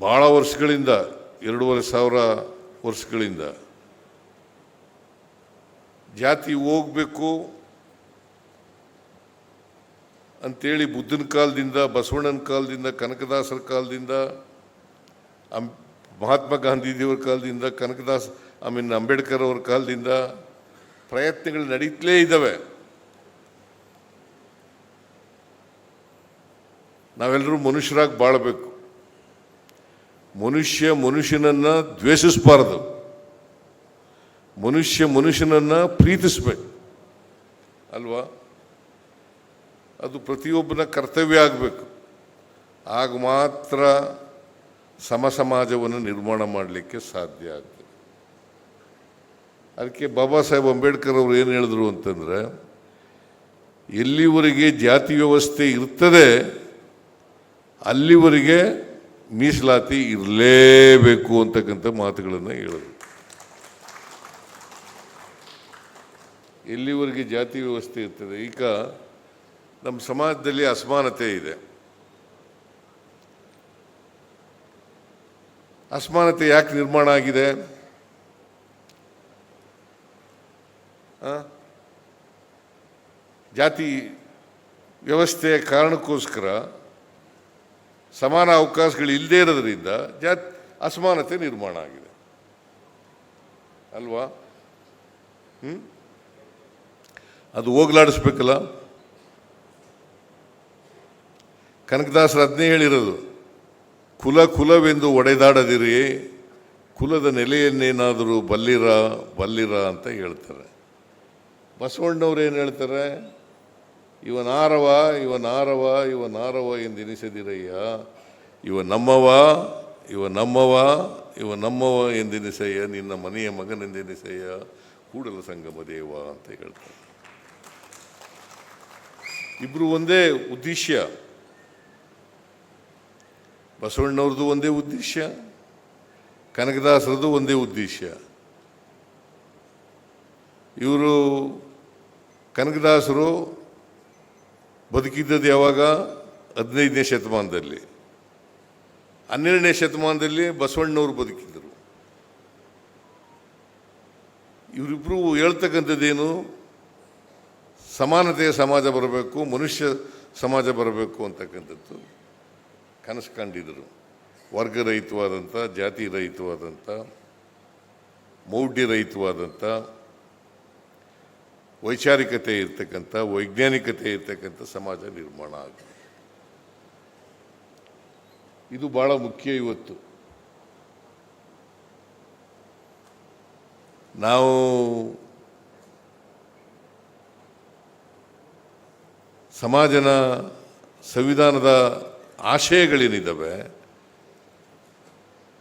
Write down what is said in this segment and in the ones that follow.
ಭಾಳ ವರ್ಷಗಳಿಂದ, ಎರಡೂವರೆ ಸಾವಿರ ವರ್ಷಗಳಿಂದ ಜಾತಿ ಹೋಗಬೇಕು ಅಂತೇಳಿ ಬುದ್ಧನ ಕಾಲದಿಂದ, ಬಸವಣ್ಣನ ಕಾಲದಿಂದ, ಕನಕದಾಸರ ಕಾಲದಿಂದ, ಅಂ, ಮಹಾತ್ಮ ಗಾಂಧೀಜಿಯವರ ಕಾಲದಿಂದ, ಕನಕದಾಸ್, ಐ ಮೀನ್ ಅಂಬೇಡ್ಕರ್ ಅವರ ಕಾಲದಿಂದ ಪ್ರಯತ್ನಗಳು ನಡೀತಲೇ ಇದ್ದಾವೆ. ನಾವೆಲ್ಲರೂ ಮನುಷ್ಯರಾಗಿ ಬಾಳಬೇಕು. ಮನುಷ್ಯ ಮನುಷ್ಯನನ್ನ ದ್ವೇಷಿಸಬಾರದು. ಮನುಷ್ಯ ಮನುಷ್ಯನನ್ನ ಪ್ರೀತಿಸ್ಬೇಕು. ಅಲ್ವಾ? ಅದು ಪ್ರತಿಯೊಬ್ಬನ ಕರ್ತವ್ಯ ಆಗಬೇಕು. ಆಗ ಮಾತ್ರ ಸಮ ಸಮಾಜವನ್ನು ನಿರ್ಮಾಣ ಮಾಡಲಿಕ್ಕೆ ಸಾಧ್ಯ ಆಗ್ತದೆ. ಅದಕ್ಕೆ ಬಾಬಾ ಸಾಹೇಬ್ ಅಂಬೇಡ್ಕರ್ ಅವರು ಏನು ಹೇಳಿದ್ರು ಅಂತಂದರೆ, ಎಲ್ಲಿವರೆಗೆ ಜಾತಿ ವ್ಯವಸ್ಥೆ ಇರ್ತದೆ, ಅಲ್ಲಿವರೆಗೆ ಮೀಸಲಾತಿ ಇರಲೇಬೇಕು ಅಂತಕ್ಕಂಥ ಮಾತುಗಳನ್ನು ಹೇಳೋದು. ಎಲ್ಲಿವರೆಗೆ ಜಾತಿ ವ್ಯವಸ್ಥೆ ಇರ್ತದೆ? ಈಗ ನಮ್ಮ ಸಮಾಜದಲ್ಲಿ ಅಸಮಾನತೆ ಇದೆ. ಅಸಮಾನತೆ ಯಾಕೆ ನಿರ್ಮಾಣ ಆಗಿದೆ? ಜಾತಿ ವ್ಯವಸ್ಥೆಯ ಕಾರಣಕ್ಕೋಸ್ಕರ ಸಮಾನ ಅವಕಾಶಗಳು ಇಲ್ಲದೇ ಇರೋದ್ರಿಂದ ಜಾತ್ ಅಸಮಾನತೆ ನಿರ್ಮಾಣ ಆಗಿದೆ. ಅಲ್ವಾ? ಹ್ಞೂ ಅದು ಹೋಗ್ಲಾಡಿಸ್ಬೇಕಲ್ಲ? ಕನಕದಾಸರು ಅದನ್ನೇ ಹೇಳಿರೋದು. ಕುಲ ಕುಲವೆಂದು ಒಡೆದಾಡದಿರಿ, ಕುಲದ ನೆಲೆಯನ್ನೇನಾದರೂ ಬಲ್ಲಿರ ಬಲ್ಲಿರ ಅಂತ ಹೇಳ್ತಾರೆ. ಬಸವಣ್ಣವ್ರು ಏನು ಹೇಳ್ತಾರೆ? ಇವನಾರವ ಇವನಾರವ ಇವನಾರವ ನಾರವ ಇವ ನಮ್ಮವ ಇವ ನಮ್ಮವ ಇವ ನಮ್ಮವ ಎಂದೆನಿಸಯ್ಯ ನಿನ್ನ ಮನೆಯ ಮಗನೆಂದೆನಿಸಯ್ಯ ಕೂಡಲ ಸಂಗಮ ದೇವ ಅಂತ ಹೇಳ್ತಾರೆ. ಇಬ್ಬರು ಒಂದೇ ಉದ್ದೇಶ ಬಸವಣ್ಣವ್ರದ್ದು ಒಂದೇ ಉದ್ದೇಶ ಕನಕದಾಸರದ್ದು ಒಂದೇ ಉದ್ದೇಶ ಇವರು ಕನಕದಾಸರು ಬದುಕಿದ್ದದ್ದು ಯಾವಾಗ? ಹದಿನೈದನೇ ಶತಮಾನದಲ್ಲಿ. ಹನ್ನೆರಡನೇ ಶತಮಾನದಲ್ಲಿ ಬಸವಣ್ಣವರು ಬದುಕಿದ್ದರು ಇವರಿಬ್ಬರು ಹೇಳ್ತಕ್ಕಂಥದ್ದೇನು? ಸಮಾನತೆಯ ಸಮಾಜ ಬರಬೇಕು, ಮನುಷ್ಯ ಸಮಾಜ ಬರಬೇಕು ಅಂತಕ್ಕಂಥದ್ದು ಕನಸು ಕಂಡಿದ್ದರು ವರ್ಗರಹಿತವಾದಂಥ ಜಾತಿ ರಹಿತವಾದಂಥ ಮೌಢ್ಯರಹಿತವಾದಂಥ ವೈಚಾರಿಕತೆ ಇರ್ತಕ್ಕಂಥ, ವೈಜ್ಞಾನಿಕತೆ ಇರ್ತಕ್ಕಂಥ ಸಮಾಜ ನಿರ್ಮಾಣ ಆಗಿದೆ. ಇದು ಬಹಳ ಮುಖ್ಯ ಇವತ್ತು. ನಾವು ಸಮಾಜನ ಸಂವಿಧಾನದ ಆಶಯಗಳೇನಿದ್ದಾವೆ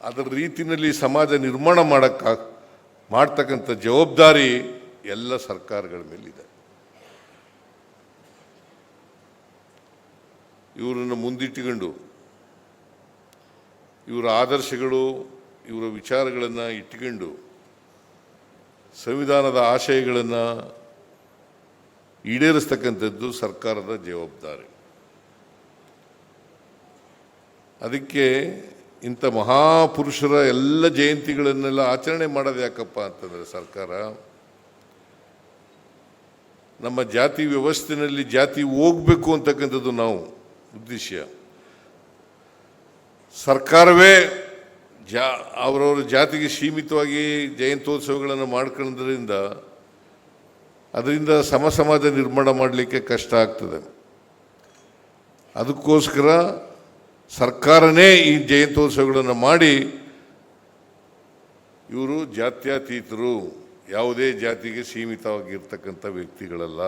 ಅದರ ರೀತಿಯಲ್ಲಿ ಸಮಾಜ ನಿರ್ಮಾಣ ಮಾಡಕ್ಕ, ಮಾಡ್ತಕ್ಕಂಥ ಜವಾಬ್ದಾರಿ ಎಲ್ಲ ಸರ್ಕಾರಗಳ ಮೇಲಿದೆ. ಇವರನ್ನು ಮುಂದಿಟ್ಟುಕೊಂಡು ಇವರ ಆದರ್ಶಗಳು, ಇವರ ವಿಚಾರಗಳನ್ನು ಇಟ್ಟುಕೊಂಡು ಸಂವಿಧಾನದ ಆಶಯಗಳನ್ನು ಈಡೇರಿಸ್ತಕ್ಕಂಥದ್ದು ಸರ್ಕಾರದ ಜವಾಬ್ದಾರಿ. ಅದಕ್ಕೆ ಇಂಥ ಮಹಾಪುರುಷರ ಎಲ್ಲ ಜಯಂತಿಗಳನ್ನೆಲ್ಲ ಆಚರಣೆ ಮಾಡೋದು ಯಾಕಪ್ಪ ಅಂತಂದರೆ ಸರ್ಕಾರ ನಮ್ಮ ಜಾತಿ ವ್ಯವಸ್ಥೆಯಲ್ಲಿ ಜಾತಿ ಹೋಗಬೇಕು ಅಂತಕ್ಕಂಥದ್ದು ನಾವು. ಉದ್ದೇಶ ಸರ್ಕಾರವೇ ಜಾ, ಅವರವರ ಜಾತಿಗೆ ಸೀಮಿತವಾಗಿ ಜಯಂತ್ಯೋತ್ಸವಗಳನ್ನು ಮಾಡ್ಕೊಳ್ಳೋದ್ರಿಂದ ಅದರಿಂದ ಸಮ ಸಮಾಜ ನಿರ್ಮಾಣ ಮಾಡಲಿಕ್ಕೆ ಕಷ್ಟ ಆಗ್ತದೆ. ಅದಕ್ಕೋಸ್ಕರ ಸರ್ಕಾರನೇ ಈ ಜಯಂತ್ಯೋತ್ಸವಗಳನ್ನು ಮಾಡಿ ಇವರು ಜಾತ್ಯತೀತರು. ಯಾವುದೇ ಜಾತಿಗೆ ಸೀಮಿತವಾಗಿರ್ತಕ್ಕಂಥ ವ್ಯಕ್ತಿಗಳಲ್ಲ.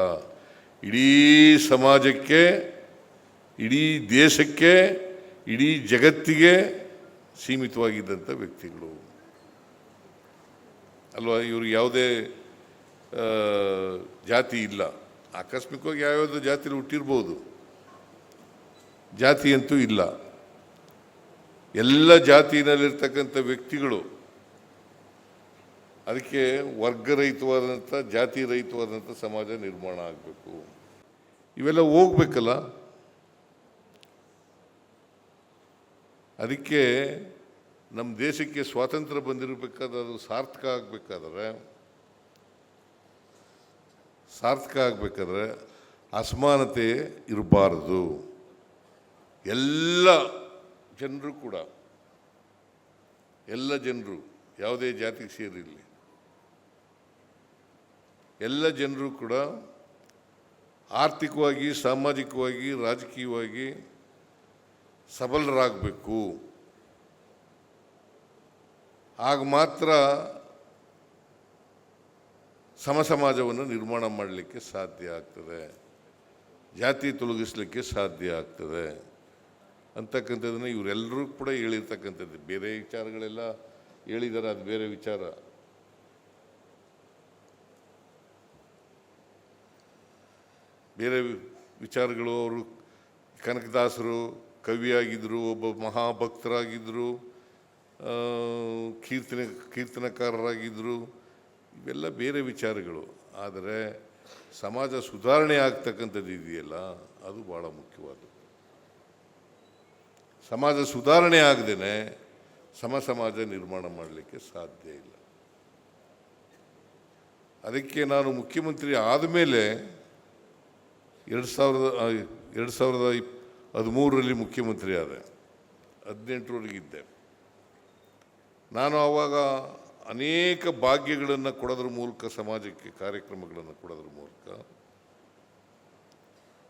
ಇಡೀ ಸಮಾಜಕ್ಕೆ, ಇಡೀ ದೇಶಕ್ಕೆ, ಇಡೀ ಜಗತ್ತಿಗೆ ಸೀಮಿತವಾಗಿದ್ದಂಥ ವ್ಯಕ್ತಿಗಳು. ಅಲ್ವಾ? ಇವರು ಯಾವುದೇ ಜಾತಿ ಇಲ್ಲ. ಆಕಸ್ಮಿಕವಾಗಿ ಯಾವ್ಯಾವುದೋ ಜಾತಿಲಿ ಹುಟ್ಟಿರ್ಬೋದು. ಜಾತಿ ಅಂತೂ ಇಲ್ಲ. ಎಲ್ಲ ಜಾತಿನಲ್ಲಿರ್ತಕ್ಕಂಥ ವ್ಯಕ್ತಿಗಳು ಅದಕ್ಕೆ ವರ್ಗರಹಿತವಾದಂಥ ಜಾತಿ ರಹಿತವಾದಂಥ ಸಮಾಜ ನಿರ್ಮಾಣ ಆಗಬೇಕು. ಇವೆಲ್ಲ ಹೋಗ್ಬೇಕಲ್ಲ? ಅದಕ್ಕೆ ನಮ್ಮ ದೇಶಕ್ಕೆ ಸ್ವಾತಂತ್ರ್ಯ ಬಂದಿರಬೇಕಾದ್ರೆ ಅದು ಸಾರ್ಥಕ ಆಗಬೇಕಾದ್ರೆ ಸಾರ್ಥಕ ಆಗಬೇಕಾದ್ರೆ ಅಸಮಾನತೆ ಇರಬಾರದು. ಎಲ್ಲ ಜನರು ಕೂಡ, ಎಲ್ಲ ಜನರು, ಯಾವುದೇ ಜಾತಿಗೆ ಸೇರಿರಲಿ. ಎಲ್ಲ ಜನರು ಕೂಡ ಆರ್ಥಿಕವಾಗಿ, ಸಾಮಾಜಿಕವಾಗಿ, ರಾಜಕೀಯವಾಗಿ ಸಬಲರಾಗಬೇಕು. ಆಗ ಮಾತ್ರ ಸಮ ಸಮಾಜವನ್ನು ನಿರ್ಮಾಣ ಮಾಡಲಿಕ್ಕೆ ಸಾಧ್ಯ ಆಗ್ತದೆ. ಜಾತಿ ತೊಲಗಿಸ್ಲಿಕ್ಕೆ ಸಾಧ್ಯ ಆಗ್ತದೆ. ಅಂತಕ್ಕಂಥದ್ದನ್ನು ಇವರೆಲ್ಲರೂ ಕೂಡ ಹೇಳಿರ್ತಕ್ಕಂಥದ್ದು. ಬೇರೆ ವಿಚಾರಗಳೆಲ್ಲ ಹೇಳಿದ್ದಾರೆ ಅದು ಬೇರೆ ವಿಚಾರ. ಬೇರೆ ವಿಚಾರಗಳು ಅವರು ಕನಕದಾಸರು ಕವಿಯಾಗಿದ್ದರು, ಒಬ್ಬ ಮಹಾಭಕ್ತರಾಗಿದ್ದರು ಕೀರ್ತನೆ, ಕೀರ್ತನಕಾರರಾಗಿದ್ದರು, ಇವೆಲ್ಲ ಬೇರೆ ವಿಚಾರಗಳು. ಆದರೆ ಸಮಾಜ ಸುಧಾರಣೆ ಆಗ್ತಕ್ಕಂಥದ್ದು ಇದೆಯಲ್ಲ, ಅದು ಭಾಳ ಮುಖ್ಯವಾದದ್ದು. ಸಮಾಜ ಸುಧಾರಣೆ ಆಗದೇ ಸಮ ಸಮಾಜ ನಿರ್ಮಾಣ ಮಾಡಲಿಕ್ಕೆ ಸಾಧ್ಯ ಇಲ್ಲ. ಅದಕ್ಕೆ ನಾನು ಮುಖ್ಯಮಂತ್ರಿ ಆದಮೇಲೆ ಎರಡು ಸಾವಿರದ ಎರಡು ಸಾವಿರದ ಇಪ್, ಹದಿಮೂರರಲ್ಲಿ ಮುಖ್ಯಮಂತ್ರಿ ಆದೆ ಹದಿನೆಂಟರವರೆಗಿದ್ದೆ. ನಾನು ಆವಾಗ ಅನೇಕ ಭಾಗ್ಯಗಳನ್ನು ಕೊಡೋದ್ರ ಮೂಲಕ, ಸಮಾಜಕ್ಕೆ ಕಾರ್ಯಕ್ರಮಗಳನ್ನು ಕೊಡೋದ್ರ ಮೂಲಕ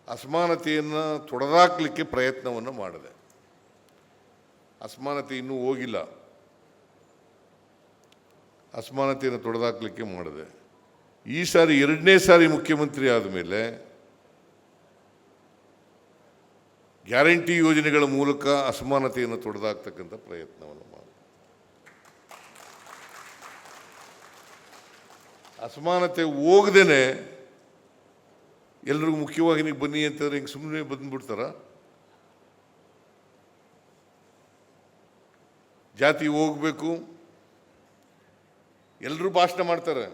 ಅಸಮಾನತೆಯನ್ನು ತೊಡೆದಾಕ್ಲಿಕ್ಕೆ ಪ್ರಯತ್ನವನ್ನು ಮಾಡಿದೆ. ಅಸಮಾನತೆ ಇನ್ನೂ ಹೋಗಿಲ್ಲ. ಅಸಮಾನತೆಯನ್ನು ತೊಡೆದಾಕ್ಲಿಕ್ಕೆ ಮಾಡಿದೆ. ಈ ಸಾರಿ ಎರಡನೇ ಸಾರಿ ಮುಖ್ಯಮಂತ್ರಿ ಆದಮೇಲೆ ಗ್ಯಾರಂಟಿ ಯೋಜನೆಗಳ ಮೂಲಕ ಅಸಮಾನತೆಯನ್ನು ತೊಡೆದಾಕ್ತಕ್ಕಂಥ ಪ್ರಯತ್ನವನ್ನು ಮಾಡಿದೆ ಅಸಮಾನತೆ ಹೋಗದೇನೆ ಎಲ್ರಿಗೂ ನೀವು ಬನ್ನಿ ಅಂತಂದ್ರೆ ಹಿಂಗೆ ಸುಮ್ಮನೆ ಬಂದ್ಬಿಡ್ತಾರ. ಜಾತಿ ಹೋಗ್ಬೇಕು. ಎಲ್ಲರೂ ಭಾಷಣ ಮಾಡ್ತಾರೆ.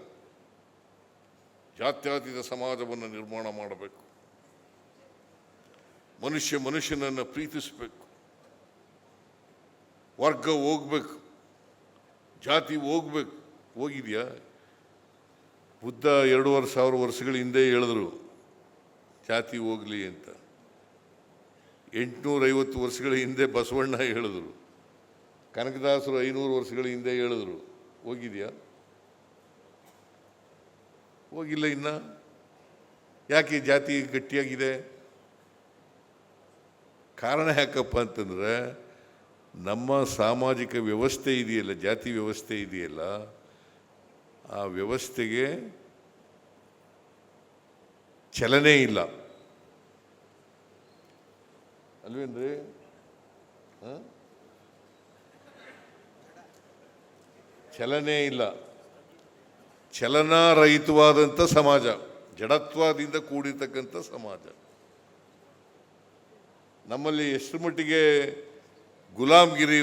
ಜಾತ್ಯಾತೀತ ಸಮಾಜವನ್ನು ನಿರ್ಮಾಣ ಮಾಡಬೇಕು. ಮನುಷ್ಯ ಮನುಷ್ಯನನ್ನು ಪ್ರೀತಿಸಬೇಕು. ವರ್ಗ ಹೋಗ್ಬೇಕು. ಜಾತಿ ಹೋಗ್ಬೇಕು. ಹೋಗಿದ್ಯಾ? ಬುದ್ಧ ಎರಡೂವರೆ ಸಾವಿರ ವರ್ಷಗಳ ಹಿಂದೆ ಹೇಳಿದ್ರು, ಜಾತಿ ಹೋಗಲಿ ಅಂತ. ಎಂಟುನೂರೈವತ್ತು ವರ್ಷಗಳ ಹಿಂದೆ ಬಸವಣ್ಣ ಹೇಳಿದ್ರು. ಕನಕದಾಸರು ಐನೂರು ವರ್ಷಗಳ ಹಿಂದೆ ಹೇಳಿದ್ರು. ಹೋಗಿದೆಯಾ? ಹೋಗಿಲ್ಲ ಇನ್ನ. ಯಾಕೆ ಜಾತಿ ಗಟ್ಟಿಯಾಗಿದೆ? ಕಾರಣ ಯಾಕಪ್ಪ ಅಂತಂದ್ರೆ ನಮ್ಮ ಸಾಮಾಜಿಕ ವ್ಯವಸ್ಥೆ ಇದೆಯಲ್ಲ, ಜಾತಿ ವ್ಯವಸ್ಥೆ ಇದೆಯಲ್ಲ, ಆ ವ್ಯವಸ್ಥೆಗೆ ಚಲನೆ ಇಲ್ಲ. ಅಲ್ವೇನ್ರಿ ಚಲನೆ ಇಲ್ಲ. ಚಲನಾರಹಿತವಾದಂಥ ಸಮಾಜ, ಜಡತ್ವದಿಂದ ಕೂಡಿರ್ತಕ್ಕಂಥ ಸಮಾಜ. ನಮ್ಮಲ್ಲಿ ಎಷ್ಟು ಮಟ್ಟಿಗೆ ಗುಲಾಮ್ಗಿರಿ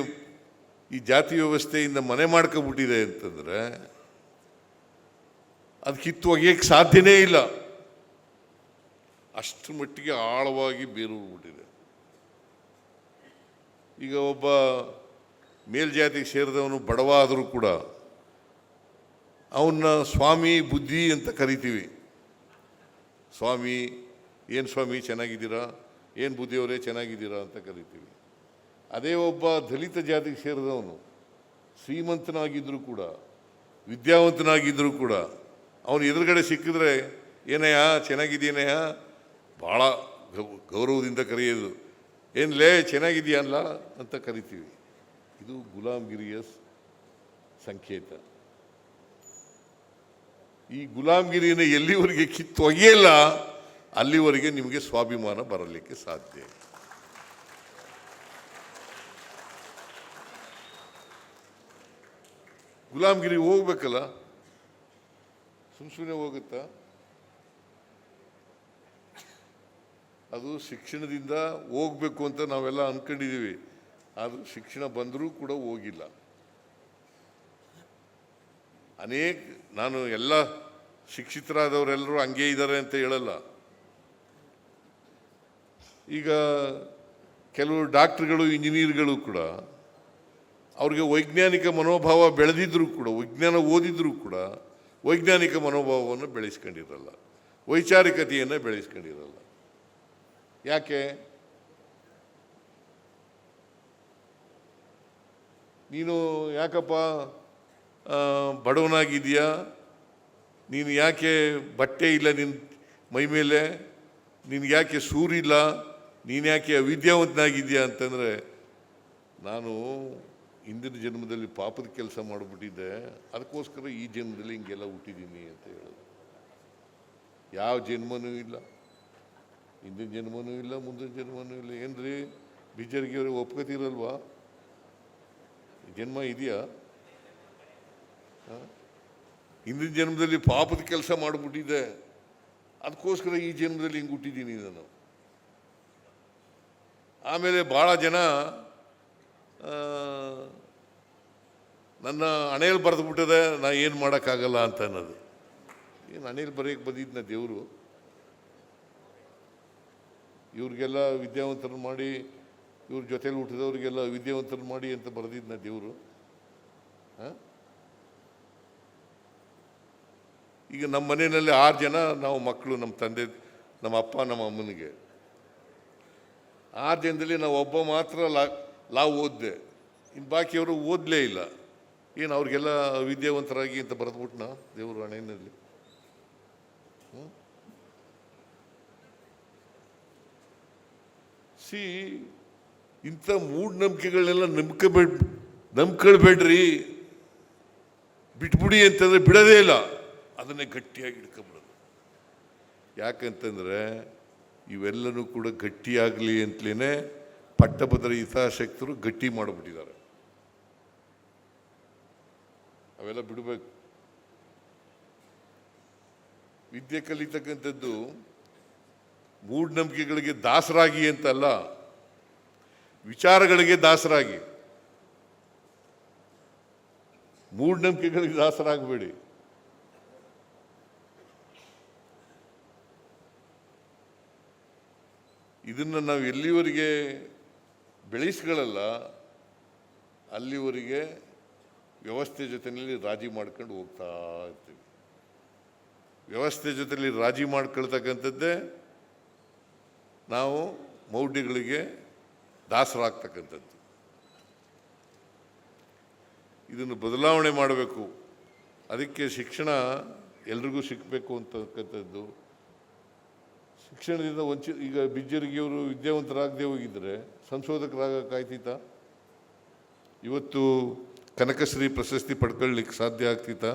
ಈ ಜಾತಿ ವ್ಯವಸ್ಥೆಯಿಂದ ಮನೆ ಮಾಡ್ಕೊಬಿಟ್ಟಿದೆ ಅಂತಂದರೆ ಅದು ಕಿತ್ತು ಒಗೆಯಕ್ಕೆ ಸಾಧ್ಯನೇ ಇಲ್ಲ. ಅಷ್ಟು ಮಟ್ಟಿಗೆ ಆಳವಾಗಿ ಬೇರೂರ್ಬಿಟ್ಟಿದೆ ಈಗ ಒಬ್ಬ ಮೇಲ್ಜಾತಿಗೆ ಸೇರಿದವನು ಬಡವ ಆದರೂ ಕೂಡ ಅವನ್ನ ಸ್ವಾಮಿ ಬುದ್ಧಿ ಅಂತ ಕರಿತೀವಿ. ಸ್ವಾಮಿ, ಏನು ಸ್ವಾಮಿ ಚೆನ್ನಾಗಿದ್ದೀರಾ? ಏನು ಬುದ್ಧಿಯವರೇ ಚೆನ್ನಾಗಿದ್ದೀರಾ ಅಂತ ಕರಿತೀವಿ. ಅದೇ ಒಬ್ಬ ದಲಿತ ಜಾತಿಗೆ ಸೇರಿದವನು ಶ್ರೀಮಂತನಾಗಿದ್ದರೂ ಕೂಡ ವಿದ್ಯಾವಂತನಾಗಿದ್ದರೂ ಕೂಡ, ಅವನು ಎದುರುಗಡೆ ಸಿಕ್ಕಿದ್ರೆ, ಏನಯ್ಯ ಚೆನ್ನಾಗಿದ್ದೀನಯ್ಯ ಭಾಳ ಗೌರವದಿಂದ ಕರೆಯೋದು. ಏನು ಲೇ ಚೆನ್ನಾಗಿದೆಯಲ್ಲ ಅಂತ ಕರಿತೀವಿ. ಇದು ಗುಲಾಮ್ಗಿರಿಯ ಸಂಕೇತ. ಈ ಗುಲಾಮ್ಗಿರಿಯನ್ನು ಎಲ್ಲಿವರೆಗೆ ಕಿತ್ತು ಒಗೆಯಲ್ಲ ಅಲ್ಲಿವರೆಗೆ ನಿಮಗೆ ಸ್ವಾಭಿಮಾನ ಬರಲಿಕ್ಕೆ ಸಾಧ್ಯ. ಗುಲಾಮ್ಗಿರಿ ಹೋಗ್ಬೇಕಲ್ಲ? ಸುಮ್ ಸುಮ್ಮನೆ ಹೋಗುತ್ತಾ? ಅದು ಶಿಕ್ಷಣದಿಂದ ಹೋಗ್ಬೇಕು ಅಂತ ನಾವೆಲ್ಲ ಅನ್ಕೊಂಡಿದೀವಿ ಆದರೂ ಶಿಕ್ಷಣ ಬಂದರೂ ಕೂಡ ಹೋಗಿಲ್ಲ. ಅನೇಕ, ನಾನು ಎಲ್ಲ ಶಿಕ್ಷಿತರಾದವರೆಲ್ಲರೂ ಹಂಗೆ ಇದ್ದಾರೆ ಅಂತ ಹೇಳಲ್ಲ. ಈಗ ಕೆಲವು ಡಾಕ್ಟ್ರುಗಳು, ಇಂಜಿನಿಯರ್ಗಳು ಕೂಡ ಅವ್ರಿಗೆ ವೈಜ್ಞಾನಿಕ ಮನೋಭಾವ ಬೆಳೆದಿದ್ದರೂ ಕೂಡ, ವಿಜ್ಞಾನ ಓದಿದ್ರೂ ಕೂಡ ವೈಜ್ಞಾನಿಕ ಮನೋಭಾವವನ್ನು ಬೆಳೆಸ್ಕೊಂಡಿರಲ್ಲ. ವೈಚಾರಿಕತೆಯನ್ನು ಬೆಳೆಸ್ಕೊಂಡಿರಲ್ಲ. ಯಾಕೆ? ನೀನು ಯಾಕಪ್ಪ ಬಡವನಾಗಿದೆಯಾ ನೀನು ಯಾಕೆ ಬಟ್ಟೆ ಇಲ್ಲ ನಿನ್ನ ಮೈ ಮೇಲೆ? ನಿನಗೆ ಯಾಕೆ ಸೂರಿಲ್ಲ? ನೀನು ಯಾಕೆ ಅವಿದ್ಯಾವಂತನಾಗಿದ್ಯಾ ಅಂತಂದರೆ, ನಾನು ಹಿಂದಿನ ಜನ್ಮದಲ್ಲಿ ಪಾಪದ ಕೆಲಸ ಮಾಡಿಬಿಟ್ಟಿದ್ದೆ, ಅದಕ್ಕೋಸ್ಕರ ಈ ಜನ್ಮದಲ್ಲಿ ಹಿಂಗೆಲ್ಲ ಹುಟ್ಟಿದ್ದೀನಿ ಅಂತ ಹೇಳೋದು. ಯಾವ ಜನ್ಮನೂ ಇಲ್ಲ, ಹಿಂದಿನ ಜನ್ಮನೂ ಇಲ್ಲ, ಮುಂದಿನ ಜನ್ಮನೂ ಇಲ್ಲ. ಏನ್ರಿ, ಬೀಜರಿಗೆ ಅವ್ರಿಗೆ ಒಪ್ಕೋತಿರಲ್ವಾ? ಜನ್ಮ ಇದೆಯಾ? ಹಿಂದಿನ ಜನ್ಮದಲ್ಲಿ ಪಾಪದ ಕೆಲಸ ಮಾಡಿಬಿಟ್ಟಿದ್ದೆ, ಅದಕ್ಕೋಸ್ಕರ ಈ ಜನ್ಮದಲ್ಲಿ ಹಿಂಗೆ ಹುಟ್ಟಿದ್ದೀನಿ ನಾನು. ಆಮೇಲೆ ಭಾಳ ಜನ ನನ್ನ ಹಣೆಯಲ್ಲಿ ಬರೆದು ಬಿಟ್ಟಿದೆ, ನಾ ಏನು ಮಾಡೋಕ್ಕಾಗಲ್ಲ ಅಂತ ಅನ್ನೋದು. ಏನು ಹಣೆಯಲ್ಲಿ ಬರೆಯೋಕ್ಕೆ ಬಂದಿದ್ನ ದೇವರು? ಇವ್ರಿಗೆಲ್ಲ ವಿದ್ಯಾವಂತರನ್ನು ಮಾಡಿ, ಇವ್ರ ಜೊತೇಲಿ ಹುಟ್ಟಿದವ್ರಿಗೆಲ್ಲ ವಿದ್ಯಾವಂತರನ್ನು ಮಾಡಿ ಅಂತ ಬರೆದಿದ್ನ ದೇವರು. ಈಗ ನಮ್ಮ ಮನೆಯಲ್ಲಿ ಆರು ಜನ, ನಾವು ಮಕ್ಕಳು ನಮ್ಮ ತಂದೆ ನಮ್ಮ ಅಪ್ಪ ನಮ್ಮ ಅಮ್ಮನಿಗೆ. ಆರು ದಿನದಲ್ಲಿ ನಾವು ಒಬ್ಬ ಮಾತ್ರ ಲಾ ಲಾ ಓದಿದೆ. ಇನ್ನು ಬಾಕಿಯವರು ಓದಲೇ ಇಲ್ಲ. ಏನು ಅವ್ರಿಗೆಲ್ಲ ವಿದ್ಯಾವಂತರಾಗಿ ಅಂತ ಬರೆದ್ಬಿಟ್ನ? ದೇವರು ಹಣೆಯಲ್ಲಿ ಸಿ, ಇಂಥ ಮೂಢನಂಬಿಕೆಗಳನ್ನೆಲ್ಲ ನಂಬ್ಕೋಬೇಡ, ನಂಬ್ಕೊಳ್ಬೇಡ್ರಿ. ಬಿಟ್ಬಿಡಿ ಅಂತಂದರೆ ಬಿಡೋದೇ ಇಲ್ಲ. ಅದನ್ನೇ ಗಟ್ಟಿಯಾಗಿ ಇಟ್ಕೊಬಿಡೋದು ಯಾಕಂತಂದ್ರೆ ಇವೆಲ್ಲನೂ ಕೂಡ ಗಟ್ಟಿಯಾಗಲಿ ಅಂತಲೇ ಪಟ್ಟಭದ್ರ ಹಿತಾಸಕ್ತರು ಗಟ್ಟಿ ಮಾಡಿಬಿಟ್ಟಿದ್ದಾರೆ. ಅವೆಲ್ಲ ಬಿಡಬೇಕು. ವಿದ್ಯೆ ಕಲಿತಕ್ಕಂಥದ್ದು ಮೂಢನಂಬಿಕೆಗಳಿಗೆ ದಾಸರಾಗಿ ಅಂತಲ್ಲ, ವಿಚಾರಗಳಿಗೆ ದಾಸರಾಗಿ. ಮೂಢನಂಬಿಕೆಗಳಿಗೆ ದಾಸರಾಗಬೇಡಿ. ಇದನ್ನು ನಾವು ಎಲ್ಲಿವರೆಗೆ ಬೆಳೆಸ್ಕೊಳ್ಳಲ್ಲ ಅಲ್ಲಿವರೆಗೆ ವ್ಯವಸ್ಥೆ ಜೊತೆಯಲ್ಲಿ ರಾಜಿ ಮಾಡ್ಕೊಂಡು ಹೋಗ್ತಾ ಇರ್ತೀವಿ. ವ್ಯವಸ್ಥೆ ಜೊತೆಯಲ್ಲಿ ರಾಜಿ ಮಾಡ್ಕೊಳ್ತಕ್ಕಂಥದ್ದೇ ನಾವು ಮೌಢ್ಯಗಳಿಗೆ ದಾಸರಾಗ್ತಕ್ಕಂಥದ್ದು. ಇದನ್ನು ಬದಲಾವಣೆ ಮಾಡಬೇಕು. ಅದಕ್ಕೆ ಶಿಕ್ಷಣ ಎಲ್ರಿಗೂ ಸಿಕ್ಕಬೇಕು ಅಂತಕ್ಕಂಥದ್ದು. ಶಿಕ್ಷಣದಿಂದ ವಂಚಿ ಈಗ ಬಿಜ್ಜರಿಗೆಯವರು ವಿದ್ಯಾವಂತರಾಗದೆ ಹೋಗಿದ್ದರೆ ಸಂಶೋಧಕರಾಗಕ್ಕಾಯ್ತಿತ್ತಾ ಇವತ್ತು ಕನಕಶ್ರೀ ಪ್ರಶಸ್ತಿ ಪಡ್ಕೊಳ್ಳಿಕ್ಕೆ ಸಾಧ್ಯ ಆಗ್ತಿತ್ತಾ?